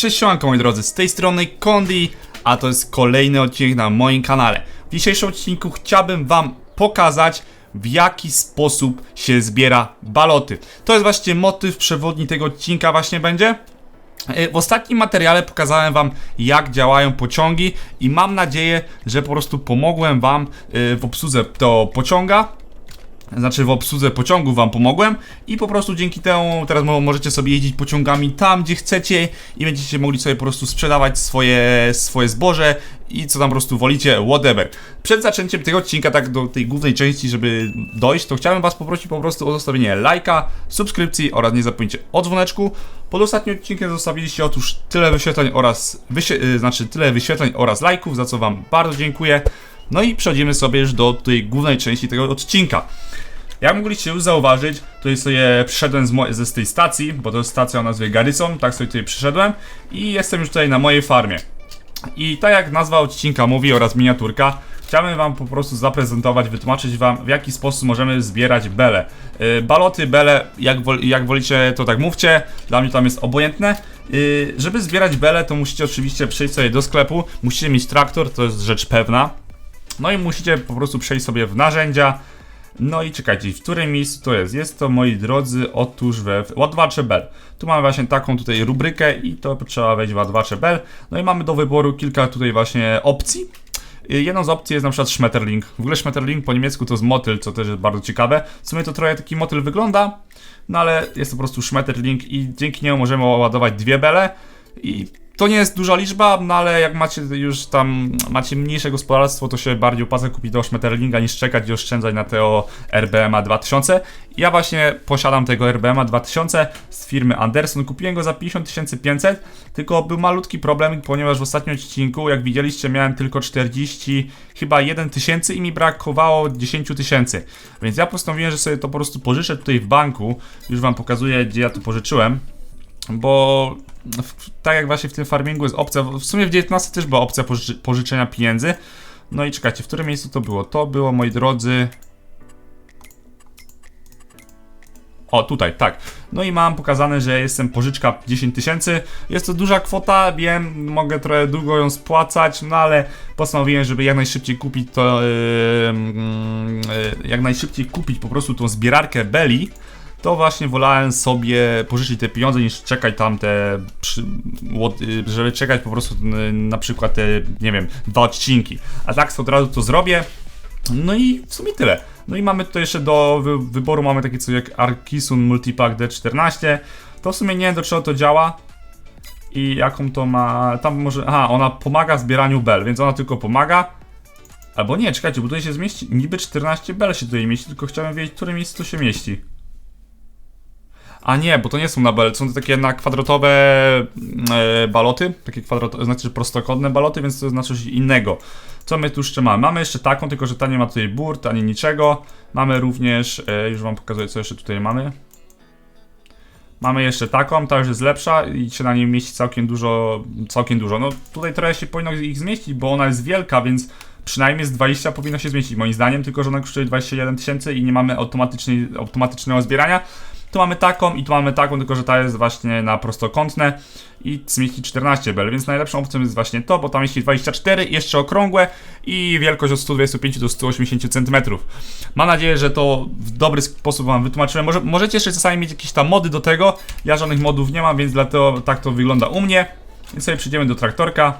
Cześć siemanko moi drodzy, z tej strony Kondi, a to jest kolejny odcinek na moim kanale. W dzisiejszym odcinku chciałbym wam pokazać w jaki sposób się zbiera baloty. To jest właśnie motyw przewodni tego odcinka właśnie będzie. E, W ostatnim materiale pokazałem Wam, jak działają pociągi, i mam nadzieję, że po prostu pomogłem Wam e, w obsłudze tego pociąga. Znaczy, w obsłudze pociągu Wam pomogłem, i po prostu dzięki temu teraz mo- możecie sobie jeździć pociągami tam, gdzie chcecie, i będziecie mogli sobie po prostu sprzedawać swoje, swoje zboże i co tam po prostu wolicie, whatever. Przed zaczęciem tego odcinka, tak do tej głównej części, żeby dojść, to chciałem Was poprosić po prostu o zostawienie lajka, subskrypcji oraz nie zapomnijcie o dzwoneczku. Pod ostatnim odcinkiem zostawiliście otóż tyle wyświetleń oraz, y, znaczy tyle wyświetleń oraz lajków, za co Wam bardzo dziękuję. No i przechodzimy sobie już do tej głównej części tego odcinka. Jak mogliście już zauważyć, tutaj sobie przyszedłem z, ze z tej stacji, bo to jest stacja o nazwie Garrison, tak sobie tutaj przyszedłem i jestem już tutaj na mojej farmie. I tak jak nazwa odcinka mówi oraz miniaturka, chciałbym wam po prostu zaprezentować, wytłumaczyć wam w jaki sposób możemy zbierać bele. Yy, baloty, bele, jak, wol, jak wolicie to tak mówcie, dla mnie tam jest obojętne. Yy, żeby zbierać bele to musicie oczywiście przejść sobie do sklepu, musicie mieć traktor, to jest rzecz pewna. No i musicie po prostu przejść sobie w narzędzia. No i czekajcie, w którym miejscu to jest? Jest to, moi drodzy, otóż we ładwacze bel. Tu mamy właśnie taką tutaj rubrykę i to trzeba wejść w ładwacze bel. No i mamy do wyboru kilka tutaj właśnie opcji. Y, Jedną z opcji jest na przykład Schmetterling. W ogóle Schmetterling po niemiecku to jest motyl, co też jest bardzo ciekawe. W sumie to trochę taki motyl wygląda, no ale jest to po prostu Schmetterling i dzięki niemu możemy ładować dwie bele. I to nie jest duża liczba, no ale jak macie już tam, macie mniejsze gospodarstwo, to się bardziej opłaca kupić do Schmetterlinga niż czekać i oszczędzać na tego RBMA 2000. Ja właśnie posiadam tego RBMA 2000 z firmy Anderson, kupiłem go za 50 500, tylko był malutki problem, ponieważ w ostatnim odcinku, jak widzieliście, miałem tylko 40, chyba 1 tysięcy i mi brakowało 10 tysięcy. Więc ja postanowiłem, że sobie to po prostu pożyczę tutaj w banku, już wam pokazuję, gdzie ja to pożyczyłem bo w, tak jak właśnie w tym farmingu jest opcja, w sumie w 19 też była opcja pożyczenia pieniędzy. No i czekajcie, w którym miejscu to było? To było, moi drodzy... O, tutaj, tak. No i mam pokazane, że jestem pożyczka 10 tysięcy. Jest to duża kwota, wiem, mogę trochę długo ją spłacać, no ale postanowiłem, żeby jak najszybciej kupić to... Yy, yy, jak najszybciej kupić po prostu tą zbierarkę Belli to właśnie wolałem sobie pożyczyć te pieniądze niż czekać tam te, y, żeby czekać po prostu y, na przykład te, nie wiem, dwa odcinki. A tak od razu to zrobię. No i w sumie tyle. No i mamy tutaj jeszcze do wy wyboru mamy takie coś jak Arkisun Multipack D14. To w sumie nie wiem do czego to działa. I jaką to ma. Tam może. Aha, ona pomaga w zbieraniu bel, więc ona tylko pomaga. Albo nie, czekajcie, bo tutaj się zmieści. Niby 14 bel się tutaj mieści, tylko chciałem wiedzieć, w którym miejscu to się mieści. A nie, bo to nie są na bel, są to takie na kwadratowe e, baloty, takie kwadratowe, znaczy prostokątne baloty, więc to znaczy coś innego. Co my tu jeszcze mamy? Mamy jeszcze taką, tylko że ta nie ma tutaj burt ani niczego. Mamy również, e, już wam pokazuję co jeszcze tutaj mamy. Mamy jeszcze taką, ta już jest lepsza i się na niej mieści całkiem dużo, całkiem dużo. No tutaj trochę się powinno ich zmieścić, bo ona jest wielka, więc przynajmniej z 20 powinno się zmieścić moim zdaniem, tylko że ona kosztuje 21 tysięcy i nie mamy automatycznego zbierania. Tu mamy taką i tu mamy taką, tylko że ta jest właśnie na prostokątne i zmieści 14 bel, więc najlepszą opcją jest właśnie to, bo tam mieści 24, jeszcze okrągłe i wielkość od 125 do 180 cm. Mam nadzieję, że to w dobry sposób wam wytłumaczyłem. Może, możecie jeszcze czasami mieć jakieś tam mody do tego, ja żadnych modów nie mam, więc dlatego tak to wygląda u mnie. Więc sobie przejdziemy do traktorka.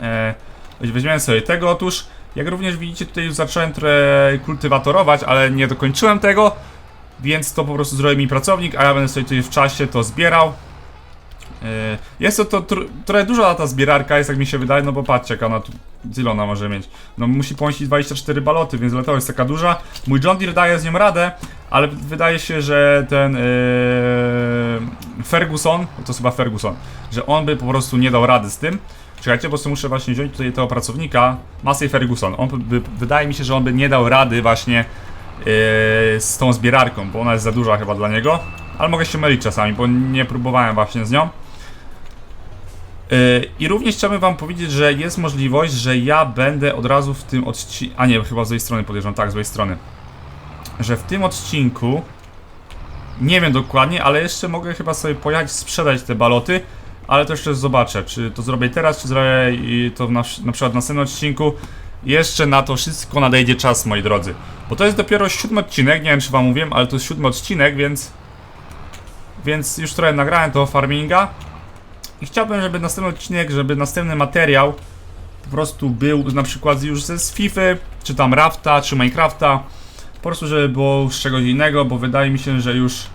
E, weźmiemy sobie tego, otóż jak również widzicie tutaj już zacząłem trochę kultywatorować, ale nie dokończyłem tego. Więc to po prostu zrobi mi pracownik, a ja będę sobie tutaj w czasie to zbierał. Yy, Jest to, to tr- trochę duża ta zbierarka, jest jak mi się wydaje, no bo patrzcie, jak ona tu, ile ona może mieć. No musi pomieścić 24 baloty, więc dlatego jest taka duża. Mój John Deere daje z nią radę, ale wydaje się, że ten yy, Ferguson, to chyba Ferguson, że on by po prostu nie dał rady z tym. Czekajcie, bo sobie muszę właśnie wziąć tutaj tego pracownika, Massey Ferguson. On by, wydaje mi się, że on by nie dał rady właśnie z tą zbierarką, bo ona jest za duża chyba dla niego. Ale mogę się mylić czasami, bo nie próbowałem właśnie z nią. Yy, I również chciałbym wam powiedzieć, że jest możliwość, że ja będę od razu w tym odcinku... A nie, chyba z złej strony podejrzewam, tak, z złej strony. Że w tym odcinku... Nie wiem dokładnie, ale jeszcze mogę chyba sobie pojechać sprzedać te baloty ale to jeszcze zobaczę, czy to zrobię teraz, czy zrobię to na, na przykład w następnym odcinku. Jeszcze na to wszystko nadejdzie czas, moi drodzy. Bo to jest dopiero siódmy odcinek, nie wiem czy wam mówiłem, ale to jest siódmy odcinek, więc... Więc już trochę nagrałem tego farminga. I chciałbym, żeby następny odcinek, żeby następny materiał po prostu był na przykład już ze z FIFA, czy tam Rafta, czy Minecrafta. Po prostu, żeby było z czegoś innego, bo wydaje mi się, że już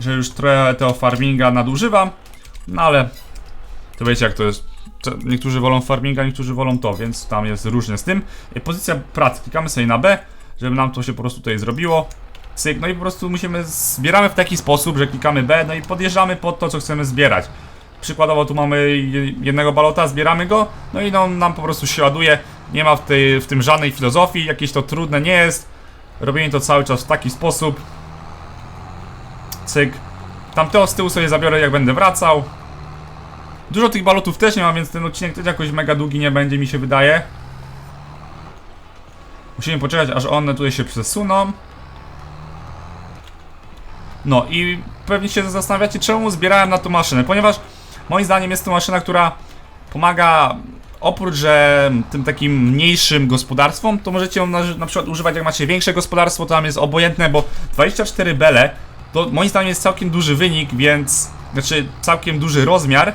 że już trochę tego farminga nadużywam. No ale to wiecie jak to jest. Niektórzy wolą farminga, niektórzy wolą to, więc tam jest różnie z tym. Pozycja pracy. Klikamy sobie na B, żeby nam to się po prostu tutaj zrobiło. Cyk, no i po prostu musimy, zbieramy w taki sposób, że klikamy B, no i podjeżdżamy pod to, co chcemy zbierać. Przykładowo tu mamy je- jednego balota, zbieramy go, no i on nam po prostu się ładuje. Nie ma w, tej, w tym żadnej filozofii, jakieś to trudne nie jest. Robimy to cały czas w taki sposób. Cyk. Tamtego z tyłu sobie zabiorę jak będę wracał. Dużo tych balotów też nie mam, więc ten odcinek też jakoś mega długi nie będzie mi się wydaje. Musimy poczekać aż one tutaj się przesuną. No i pewnie się zastanawiacie czemu zbierałem na tą maszynę, ponieważ moim zdaniem jest to maszyna, która pomaga oprócz, że tym takim mniejszym gospodarstwom, to możecie ją na, na przykład używać jak macie większe gospodarstwo, to tam jest obojętne, bo 24 bele to moim zdaniem jest całkiem duży wynik, więc znaczy całkiem duży rozmiar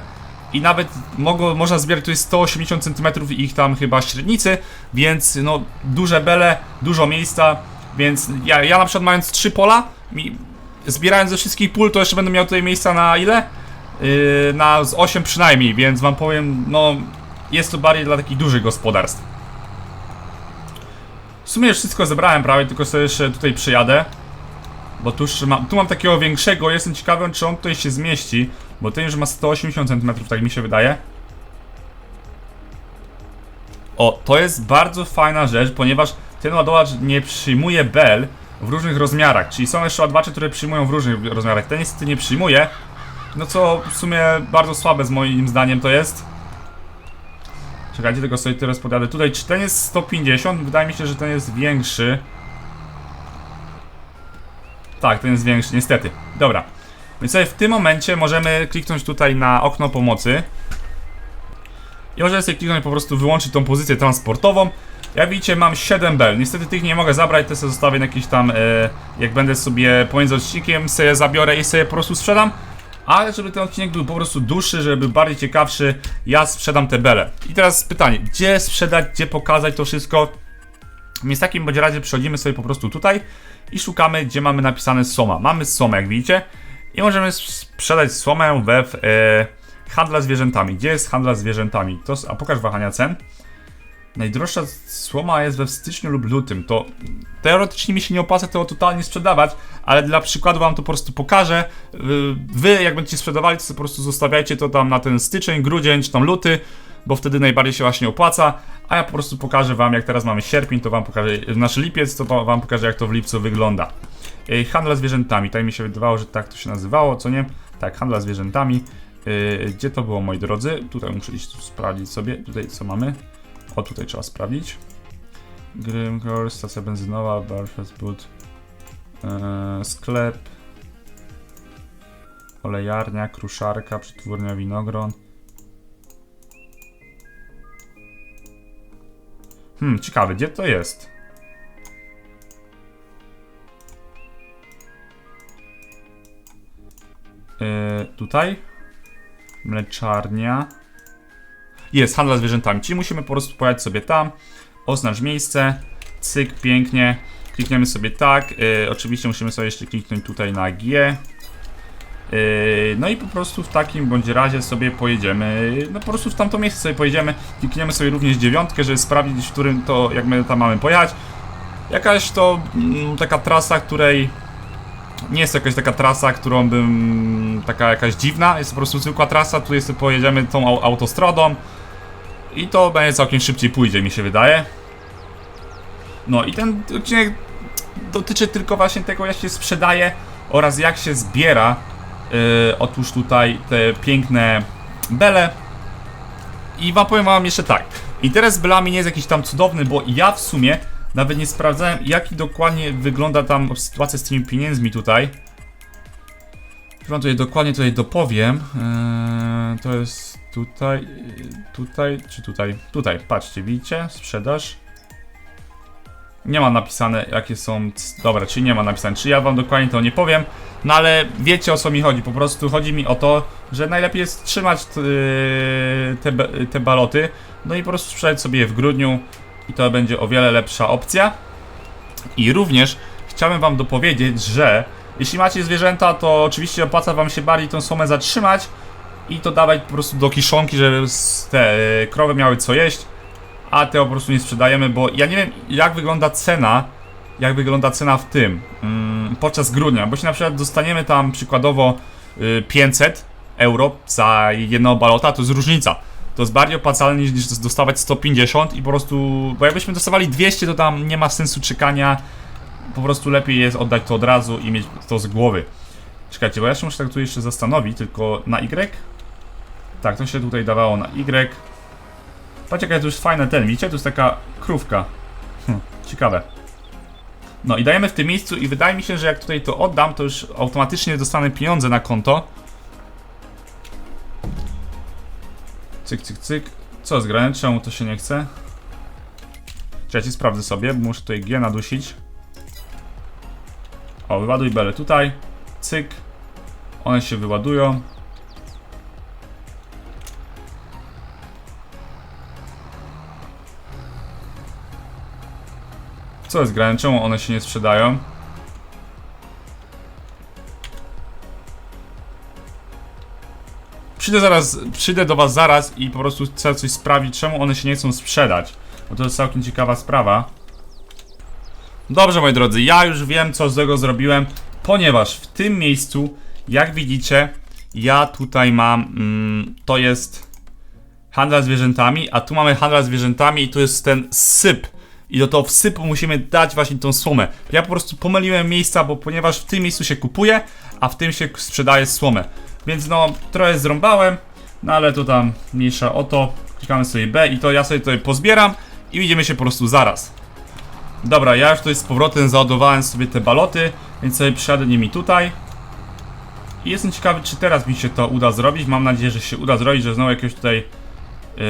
i nawet mogło, można zbierać tutaj 180 cm ich tam chyba średnicy, więc no duże bele, dużo miejsca, więc ja, ja na przykład mając 3 pola, mi, zbierając ze wszystkich pól, to jeszcze będę miał tutaj miejsca na ile? Yy, na z 8 przynajmniej, więc wam powiem, no jest to bardziej dla takich dużych gospodarstw. W sumie już wszystko zebrałem prawie, tylko sobie jeszcze tutaj przyjadę. Bo tu, mam, tu mam takiego większego, jestem ciekawy, czy on tutaj się zmieści. Bo ten już ma 180 cm, tak mi się wydaje. O, to jest bardzo fajna rzecz, ponieważ ten ładowacz nie przyjmuje bel w różnych rozmiarach. Czyli są jeszcze ładowacze, które przyjmują w różnych rozmiarach. Ten niestety nie przyjmuje. No co w sumie bardzo słabe z moim zdaniem to jest. Czekajcie, tylko sobie teraz podjadę. Tutaj czy ten jest 150? Wydaje mi się, że ten jest większy. Tak, ten jest większy, niestety. Dobra. Więc sobie w tym momencie możemy kliknąć tutaj na okno pomocy. I możemy sobie kliknąć po prostu wyłączyć tą pozycję transportową. Jak widzicie mam 7 bel. Niestety tych nie mogę zabrać, te sobie zostawię na jakiś tam, e, jak będę sobie pomiędzy odcinkiem sobie zabiorę i sobie po prostu sprzedam. Ale żeby ten odcinek był po prostu dłuższy, żeby był bardziej ciekawszy, ja sprzedam te bele. I teraz pytanie, gdzie sprzedać, gdzie pokazać to wszystko? Więc w takim bądź razie przechodzimy sobie po prostu tutaj i szukamy, gdzie mamy napisane Soma. Mamy Somę, jak widzicie, i możemy sprzedać Somę we w, e, handla zwierzętami. Gdzie jest handla zwierzętami? To, a pokaż wahania cen. Najdroższa słoma jest we styczniu lub lutym. To teoretycznie mi się nie opłaca tego totalnie sprzedawać, ale dla przykładu wam to po prostu pokażę. Y, Wy, jak będziecie sprzedawali, to po prostu zostawiajcie to tam na ten styczeń, grudzień czy tam luty, bo wtedy najbardziej się właśnie opłaca. A ja po prostu pokażę wam, jak teraz mamy sierpień, to wam pokażę, nasz lipiec, to wam pokażę, jak to w lipcu wygląda. Y, Handla zwierzętami, tak mi się wydawało, że tak to się nazywało, co nie? Tak, handla zwierzętami. Y, Gdzie to było, moi drodzy? Tutaj muszę iść sprawdzić sobie. Tutaj co mamy? O, tutaj trzeba sprawdzić. Grimcore, stacja benzynowa, bar, fast food, yy, sklep, olejarnia, kruszarka, przetwórnia winogron. Hmm, ciekawe, gdzie to jest? Yy, tutaj? Mleczarnia. Jest, handla zwierzętami. Czyli musimy po prostu pojechać sobie tam, oznacz miejsce, cyk, pięknie. Klikniemy sobie tak. Yy, oczywiście musimy sobie jeszcze kliknąć tutaj na G. Yy, no i po prostu w takim bądź razie sobie pojedziemy, no po prostu w tamto miejsce sobie pojedziemy, klikniemy sobie również dziewiątkę, żeby sprawdzić, w którym to, jak my tam mamy pojechać. Jakaś to mm, taka trasa, której nie jest to jakaś taka trasa, którą bym, taka jakaś dziwna, jest po prostu zwykła trasa, tutaj sobie pojedziemy tą au- autostradą i to będzie całkiem szybciej pójdzie, mi się wydaje. No i ten odcinek dotyczy tylko właśnie tego, jak się sprzedaje oraz jak się zbiera Yy, otóż tutaj te piękne bele. I wam powiem wam jeszcze tak. Interes z belami nie jest jakiś tam cudowny, bo ja w sumie nawet nie sprawdzałem, jaki dokładnie wygląda tam sytuacja z tymi pieniędzmi tutaj. Wam tutaj dokładnie tutaj dopowiem. Eee, to jest tutaj, tutaj, czy tutaj? Tutaj, patrzcie, widzicie? Sprzedaż. Nie ma napisane jakie są. Dobra, czyli nie ma napisane. Czy ja wam dokładnie to nie powiem. No ale wiecie o co mi chodzi. Po prostu chodzi mi o to, że najlepiej jest trzymać te, te baloty. No i po prostu sprzedać sobie je w grudniu. I to będzie o wiele lepsza opcja. I również chciałem wam dopowiedzieć, że jeśli macie zwierzęta, to oczywiście opłaca wam się bardziej tą sumę zatrzymać i to dawać po prostu do kiszonki, żeby te yy, krowy miały co jeść a te po prostu nie sprzedajemy, bo ja nie wiem jak wygląda cena, jak wygląda cena w tym, mm, podczas grudnia, bo jeśli na przykład dostaniemy tam przykładowo y, 500 euro za jedno balota, to jest różnica. To jest bardziej opłacalne niż, dostawać 150 i po prostu, bo jakbyśmy dostawali 200, to tam nie ma sensu czekania, po prostu lepiej jest oddać to od razu i mieć to z głowy. Czekajcie, bo ja się muszę tak tu jeszcze zastanowić, tylko na Y? Tak, to się tutaj dawało na Y. Patrzcie, jaka to jest fajna ten, widzicie? To jest taka krówka. Hm, ciekawe. No i dajemy w tym miejscu i wydaje mi się, że jak tutaj to oddam, to już automatycznie dostanę pieniądze na konto. Cyk, cyk, cyk. Co jest? Czemu to się nie chce? Czekajcie, sprawdzę sobie, muszę tutaj G nadusić. O, wyładuj belę tutaj. Cyk. One się wyładują. Co jest one się nie sprzedają? Przyjdę zaraz, przyjdę do was zaraz i po prostu chcę coś sprawdzić, czemu one się nie chcą sprzedać. Bo to jest całkiem ciekawa sprawa. Dobrze, moi drodzy, ja już wiem, co z tego zrobiłem, ponieważ w tym miejscu, jak widzicie, ja tutaj mam, mm, to jest handla zwierzętami, a tu mamy handla zwierzętami i tu jest ten syp. I do tego wsypu musimy dać właśnie tą słomę. Ja po prostu pomyliłem miejsca, bo ponieważ w tym miejscu się kupuje, a w tym się sprzedaje słomę. Więc no, trochę zrąbałem, no ale to tam mniejsza o to. Klikamy sobie B i to ja sobie tutaj pozbieram i widzimy się po prostu zaraz. Dobra, ja już tutaj z powrotem załadowałem sobie te baloty, więc sobie przyjadę nimi tutaj. I jestem ciekawy, czy teraz mi się to uda zrobić. Mam nadzieję, że się uda zrobić, że znowu jakiegoś tutaj yy,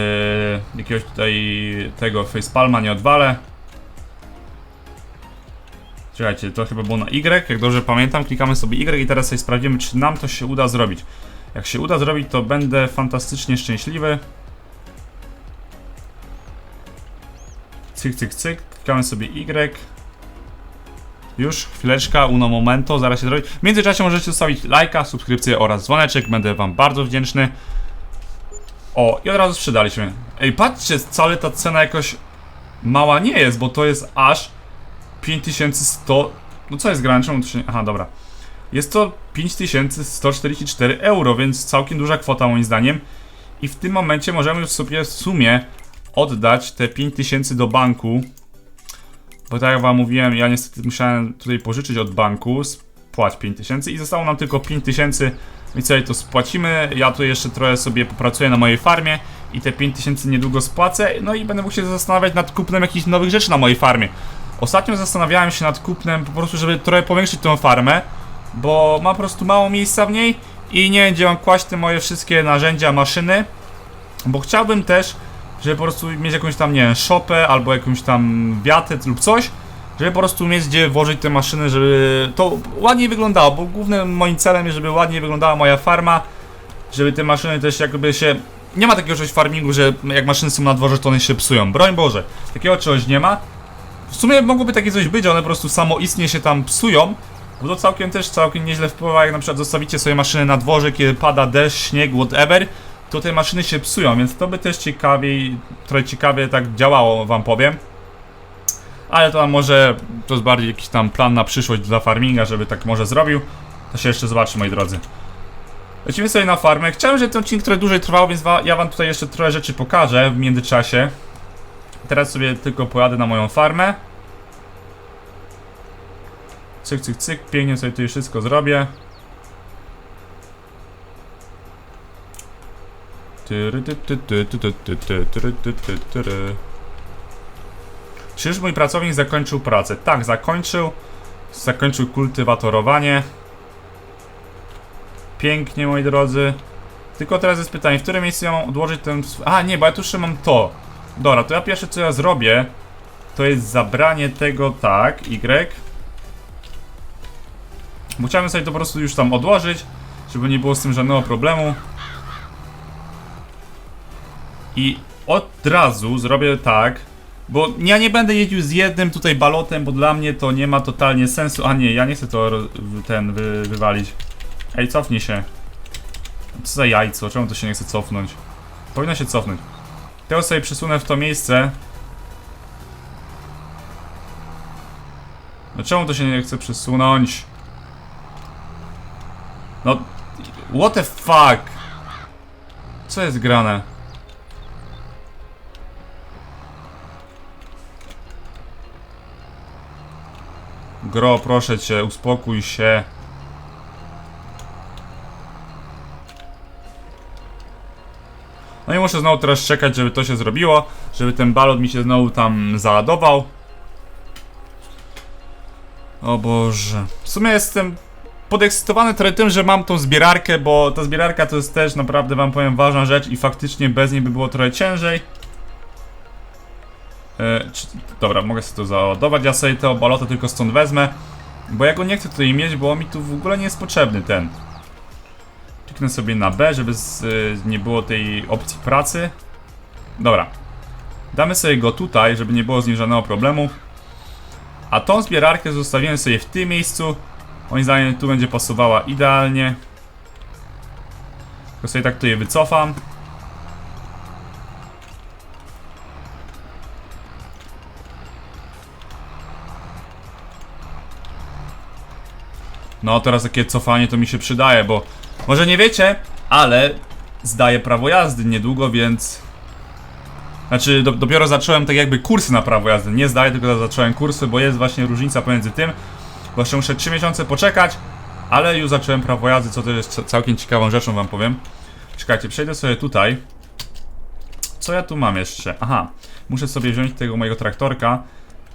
jakiegoś tutaj tego facepalma nie odwalę. Czekajcie, to chyba było na Y, jak dobrze pamiętam, klikamy sobie Y i teraz sobie sprawdzimy, czy nam to się uda zrobić. Jak się uda zrobić, to będę fantastycznie szczęśliwy. Cyk, cyk, cyk, klikamy sobie Y. Już, chwileczka, uno momento, zaraz się zrobi. W międzyczasie możecie zostawić lajka, subskrypcję oraz dzwoneczek, będę wam bardzo wdzięczny. O, i od razu sprzedaliśmy. Ej, patrzcie, wcale ta cena jakoś mała nie jest, bo to jest aż 5100. No co jest nie... Aha, dobra. Jest to 5144 euro, więc całkiem duża kwota moim zdaniem. I w tym momencie możemy już sobie w sumie oddać te 5000 do banku. Bo tak jak wam mówiłem, ja niestety musiałem tutaj pożyczyć od banku, spłać 5000 i zostało nam tylko 5000, więc sobie to spłacimy. Ja tu jeszcze trochę sobie popracuję na mojej farmie i te 5000 niedługo spłacę, no i będę mógł się zastanawiać nad kupnem jakichś nowych rzeczy na mojej farmie. Ostatnio zastanawiałem się nad kupnem po prostu, żeby trochę powiększyć tą farmę, bo ma po prostu mało miejsca w niej i nie wiem gdzie mam kłaść te moje wszystkie narzędzia, maszyny, bo chciałbym też, żeby po prostu mieć jakąś tam, nie wiem, szopę albo jakąś tam wiatę lub coś, żeby po prostu mieć gdzie włożyć te maszyny, żeby to ładniej wyglądało, bo głównym moim celem jest, żeby ładniej wyglądała moja farma, żeby te maszyny też jakby się... Nie ma takiego czegoś farmingu, że jak maszyny są na dworze, to one się psują. Broń Boże, takiego czegoś nie ma. W sumie mogłoby takie coś być, one po prostu samoistnie się tam psują, bo to całkiem też całkiem nieźle wpływa, jak na przykład zostawicie sobie maszyny na dworze, kiedy pada deszcz, śnieg, whatever, to te maszyny się psują, więc to by też ciekawiej, trochę ciekawie tak działało, wam powiem. Ale to może, to jest bardziej jakiś tam plan na przyszłość dla farminga, żeby tak może zrobił. To się jeszcze zobaczy, moi drodzy. Lecimy sobie na farmę. Chciałem, żeby ten odcinek trochę dłużej trwał, więc ja wam tutaj jeszcze trochę rzeczy pokażę w międzyczasie. Teraz sobie tylko pojadę na moją farmę. Cyk, cyk, cyk. Pięknie sobie tutaj wszystko zrobię. Czyż mój pracownik zakończył pracę? Tak, zakończył. Zakończył kultywatorowanie. Pięknie, moi drodzy. Tylko teraz jest pytanie, w którym miejscu ja mam odłożyć ten... A, nie, bo ja tu jeszcze mam to. Dobra, to ja pierwsze co ja zrobię, to jest zabranie tego, tak, Y. Bo chciałem sobie to po prostu już tam odłożyć, żeby nie było z tym żadnego problemu. I od razu zrobię tak, bo ja nie będę jeździł z jednym tutaj balotem, bo dla mnie to nie ma totalnie sensu. A nie, ja nie chcę to ten wy, wywalić. Ej, cofnij się. Co za jajco, czemu to się nie chce cofnąć? Powinno się cofnąć. Tego sobie przesunę w to miejsce. No czemu to się nie chce przesunąć? No, what the fuck? Co jest grane? Gro, proszę cię, uspokój się. Muszę znowu teraz czekać, żeby to się zrobiło, żeby ten balot mi się znowu tam załadował. O Boże. W sumie jestem podekscytowany trochę tym, że mam tą zbierarkę, bo ta zbierarka to jest też naprawdę wam powiem ważna rzecz i faktycznie bez niej by było trochę ciężej. E, czy, dobra, mogę sobie to załadować, ja sobie to balota tylko stąd wezmę, bo ja go nie chcę tutaj mieć, bo mi tu w ogóle nie jest potrzebny ten. Kliknę sobie na B, żeby z, y, nie było tej opcji pracy. Dobra. Damy sobie go tutaj, żeby nie było z nim żadnego problemu. A tą zbierarkę zostawimy sobie w tym miejscu. Moim zdaniem tu będzie pasowała idealnie. Tylko sobie tak tutaj wycofam. No teraz takie cofanie to mi się przydaje, bo może nie wiecie, ale zdaję prawo jazdy niedługo, więc... Znaczy do, dopiero zacząłem tak jakby kursy na prawo jazdy, nie zdaję, tylko zacząłem kursy, bo jest właśnie różnica pomiędzy tym, jeszcze muszę 3 miesiące poczekać, ale już zacząłem prawo jazdy, co też jest ca- całkiem ciekawą rzeczą wam powiem. Czekajcie, przejdę sobie tutaj. Co ja tu mam jeszcze? Aha, muszę sobie wziąć tego mojego traktorka,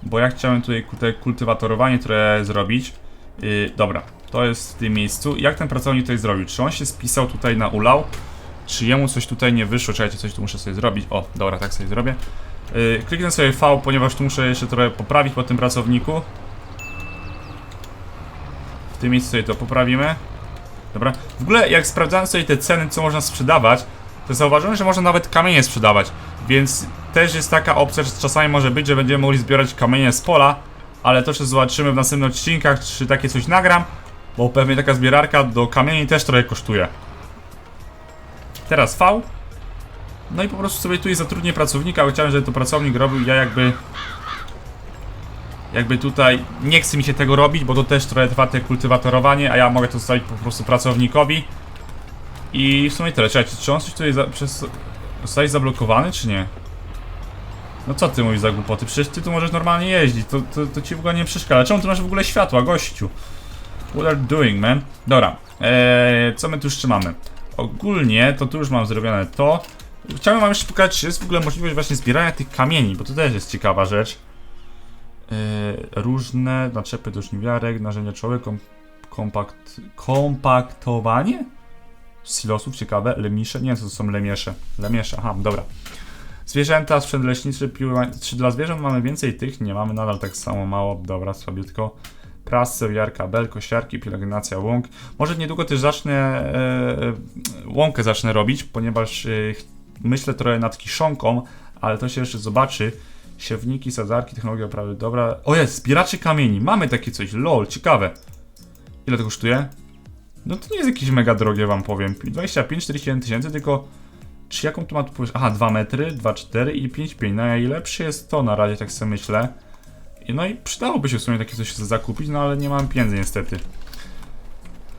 bo ja chciałem tutaj te kultywatorowanie trochę zrobić. Yy, dobra, to jest w tym miejscu. Jak ten pracownik tutaj zrobił? Czy on się spisał tutaj na ulał? Czy jemu coś tutaj nie wyszło? Czekajcie, coś tu muszę sobie zrobić. O, dobra, tak sobie zrobię. Yy, kliknę sobie V, ponieważ tu muszę jeszcze trochę poprawić po tym pracowniku. W tym miejscu sobie to poprawimy. Dobra. W ogóle jak sprawdzałem sobie te ceny, co można sprzedawać, to zauważyłem, że można nawet kamienie sprzedawać. Więc też jest taka opcja, że czasami może być, że będziemy mogli zbierać kamienie z pola, ale to jeszcze zobaczymy w następnych odcinkach, czy takie coś nagram, bo pewnie taka zbierarka do kamieni też trochę kosztuje. Teraz V. No i po prostu sobie tutaj zatrudnię pracownika, bo chciałem, żeby to pracownik robił, ja jakby... Jakby tutaj nie chce mi się tego robić, bo to też trochę trwa te kultywatorowanie, a ja mogę to zostawić po prostu pracownikowi. I w sumie tyle. Czekajcie, czy on coś tutaj za, przez... zostaje zablokowany, czy nie? No co ty mówisz za głupoty? Przecież ty tu możesz normalnie jeździć, to, to, to ci w ogóle nie przeszkadza. Czemu ty masz w ogóle światła, gościu? What are you doing, man? Dobra, eee, co my tu jeszcze mamy? Ogólnie, to tu już mam zrobione to. Chciałem wam jeszcze pokazać, czy jest w ogóle możliwość właśnie zbierania tych kamieni, bo to też jest ciekawa rzecz. Eee, różne naczepy do żniwiarek, narzędzia czoły, kom, kompakt, kompaktowanie? Silosów, ciekawe, lemisze, nie wiem co to są lemiesze. Lemiesze, aha, dobra. Zwierzęta, sprzęt leczniczy, piły, czy dla zwierząt mamy więcej tych? Nie, mamy nadal tak samo mało, dobra, słabiutko. Prasę, jarka, bel, kosiarki, pielęgnacja łąk. Może niedługo też zacznę, e, e, łąkę zacznę robić, ponieważ e, myślę trochę nad kiszonką, ale to się jeszcze zobaczy. Siewniki, sadzarki, technologia oprawy, dobra. O jest, zbieracze kamieni, mamy takie coś, lol, ciekawe. Ile to kosztuje? No to nie jest jakieś mega drogie, wam powiem. 25-41 tysięcy, tylko czy jaką tu ma tu? Aha, 2 metry, 2,4 i 5,5. Najlepszy jest to na razie, tak sobie myślę. No i przydałoby się w sumie takie coś zakupić, no ale nie mam pieniędzy niestety.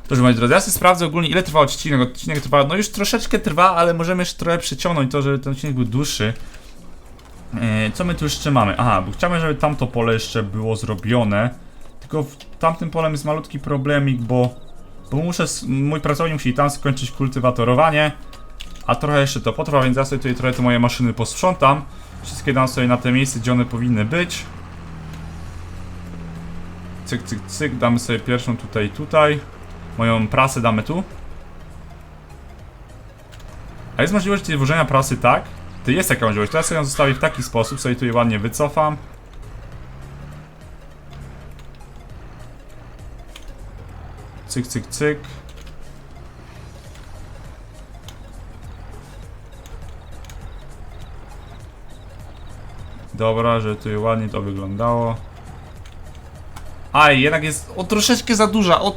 Dobrze, moi drodzy, ja sobie sprawdzę ogólnie ile trwa odcinek. Odcinek trwa, no już troszeczkę trwa, ale możemy jeszcze trochę przeciągnąć to, żeby ten odcinek był dłuższy. E, co my tu jeszcze mamy? Aha, bo chciałbym, żeby tamto pole jeszcze było zrobione. Tylko w tamtym polem jest malutki problemik, bo, bo muszę, mój pracownik musi tam skończyć kultywatorowanie. A trochę jeszcze to potrwa, więc ja sobie tutaj trochę te moje maszyny posprzątam. Wszystkie dam sobie na te miejsce, gdzie one powinny być. Cyk, cyk, cyk, damy sobie pierwszą tutaj, tutaj. Moją prasę damy tu. A jest możliwość włożenia prasy tak? To jest taka możliwość. Teraz sobie ją zostawię w taki sposób, sobie tutaj ładnie wycofam. Cyk, cyk, cyk. Dobra, że tutaj ładnie to wyglądało. Aj, jednak jest o troszeczkę za duża, o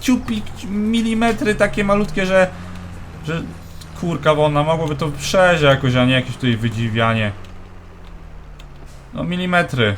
ciupi milimetry takie malutkie, że że kurka wolna, mogłoby to przejść jakoś, a nie jakieś tutaj wydziwianie. No milimetry.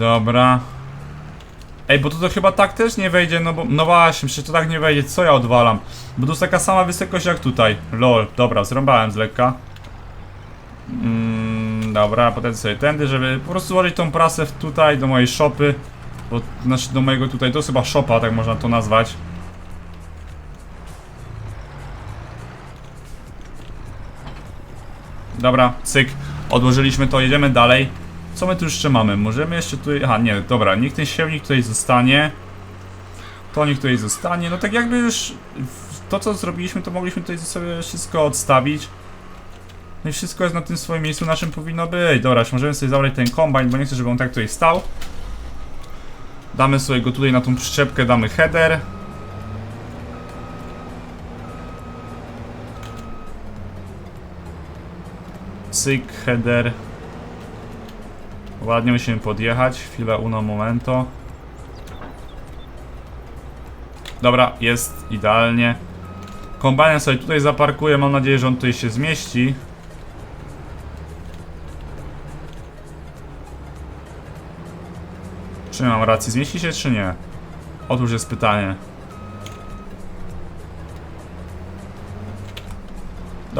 Dobra. Ej, bo to, to chyba tak też nie wejdzie, no bo... No właśnie, przecież to tak nie wejdzie, co ja odwalam? Bo to jest taka sama wysokość jak tutaj. Lol, dobra, zrąbałem z lekka. Mm, dobra, potem sobie tędy, żeby po prostu złożyć tą prasę tutaj, do mojej shopy. Bo, znaczy do mojego tutaj, to jest chyba shopa, tak można to nazwać. Dobra, cyk. Odłożyliśmy to, jedziemy dalej. Co my tu jeszcze mamy? Możemy jeszcze tutaj... Aha, nie, dobra, niech ten siewnik tutaj zostanie. To niech tutaj zostanie. No tak jakby już to, co zrobiliśmy, to mogliśmy tutaj sobie wszystko odstawić. No i wszystko jest na tym swoim miejscu, na czym powinno być. Dobra, możemy sobie zabrać ten kombajn, bo nie chcę, żeby on tak tutaj stał. Damy sobie go tutaj na tą przyczepkę, damy header. Cyk, header. Ładnie musimy podjechać. Chwila, uno momento. Dobra, jest idealnie. Kombajn sobie tutaj zaparkuję. Mam nadzieję, że on tutaj się zmieści. Czy mam rację? Zmieści się, czy nie? Otóż jest pytanie.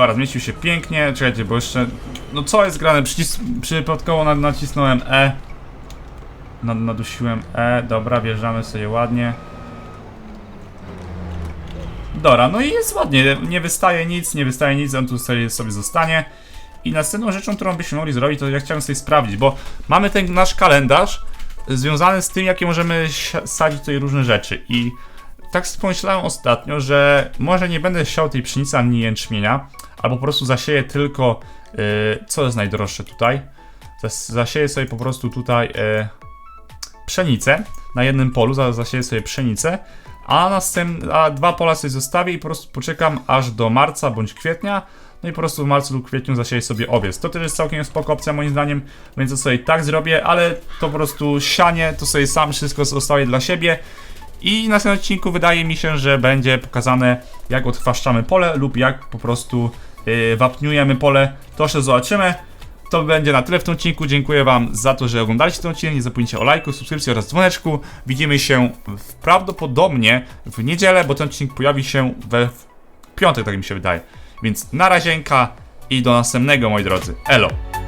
Dobra, zmieścił się pięknie. Czekajcie, bo jeszcze. No co jest grane? Przycis... Przypadkowo nad- nacisnąłem E. Nad, nadusiłem E. Dobra, wjeżdżamy sobie ładnie. Dobra, no i jest ładnie. Nie wystaje nic, nie wystaje nic, on tu sobie, sobie zostanie. I następną rzeczą, którą byśmy mogli zrobić, to ja chciałem sobie sprawdzić, bo mamy ten nasz kalendarz związany z tym, jakie możemy sadzić tutaj różne rzeczy. I tak pomyślałem ostatnio, że może nie będę siał tej pszenicy ani jęczmienia, albo po prostu zasieję tylko, y, co jest najdroższe tutaj, Zas- zasieję sobie po prostu tutaj y, pszenicę na jednym polu, za- zasieję sobie pszenicę, a, następ, a dwa pola sobie zostawię i po prostu poczekam aż do marca bądź kwietnia, no i po prostu w marcu lub kwietniu zasieję sobie owiec. To też jest całkiem spoko opcja moim zdaniem, więc to sobie tak zrobię, ale to po prostu sianie, to sobie sam wszystko zostawię dla siebie. I na następnym odcinku wydaje mi się, że będzie pokazane jak odchwaszczamy pole lub jak po prostu yy, wapniujemy pole. To jeszcze zobaczymy. To będzie na tyle w tym odcinku. Dziękuję Wam za to, że oglądaliście ten odcinek. Nie zapomnijcie o lajku, subskrypcji oraz dzwoneczku. Widzimy się w, prawdopodobnie w niedzielę, bo ten odcinek pojawi się we w piątek, tak mi się wydaje. Więc na razienka i do następnego, moi drodzy. Elo!